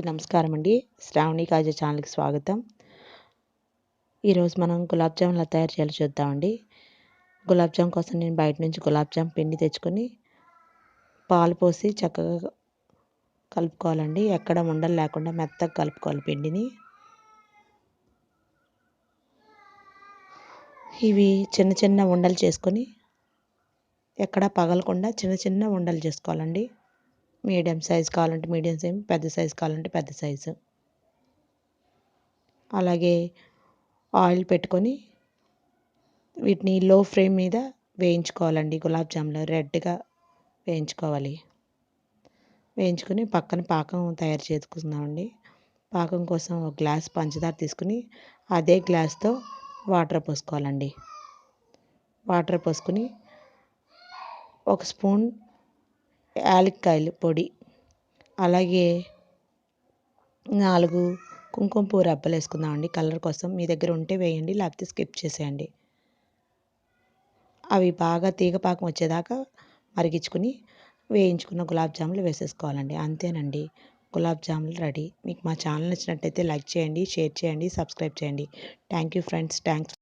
అందరికీ నమస్కారం అండి శ్రావణి కాజా ఛానల్కి స్వాగతం. ఈరోజు మనం గులాబ్ జామ్ ఎలా తయారు చేయాలో చూద్దామండి. గులాబ్ జామ్ కోసం నేను బయట నుంచి గులాబ్ జామ్ పిండి తెచ్చుకొని పాలు పోసి చక్కగా కలుపుకోవాలండి. ఎక్కడ ఉండలు లేకుండా మెత్తగా కలుపుకోవాలి పిండిని. ఇవి చిన్న చిన్న ఉండలు చేసుకొని ఎక్కడ పగలకుండా చిన్న చిన్న ఉండలు చేసుకోవాలండి. మీడియం సైజ్ కావాలంటే మీడియం సైజ్ పెద్ద సైజ్ కావాలంటే పెద్ద సైజు. అలాగే ఆయిల్ పెట్టుకొని వీటిని లో ఫ్లేమ్ మీద వేయించుకోవాలండి. గులాబ్ జాములు రెడ్గా వేయించుకోవాలి. వేయించుకొని పక్కన పాకం తయారు చేసుకుందామండి. పాకం కోసం ఒక గ్లాస్ పంచదార తీసుకుని అదే గ్లాస్తో వాటర్ పోసుకోవాలండి. వాటర్ పోసుకొని ఒక స్పూన్ యాలక్కాయలు పొడి అలాగే నాలుగు కుంకుమ పువ్వు రబ్బలు వేసుకుందామండి. కలర్ కోసం మీ దగ్గర ఉంటే వేయండి లేకపోతే స్కిప్ చేసేయండి. అవి బాగా తీగపాకం వచ్చేదాకా మరిగించుకుని వేయించుకున్న గులాబ్ జాములు వేసేసుకోవాలండి. అంతేనండి. గులాబ్ జాములు రెడీ. మీకు మా ఛానల్ నచ్చినట్టయితే లైక్ చేయండి షేర్ చేయండి సబ్స్క్రైబ్ చేయండి. Thank you friends. థ్యాంక్స్.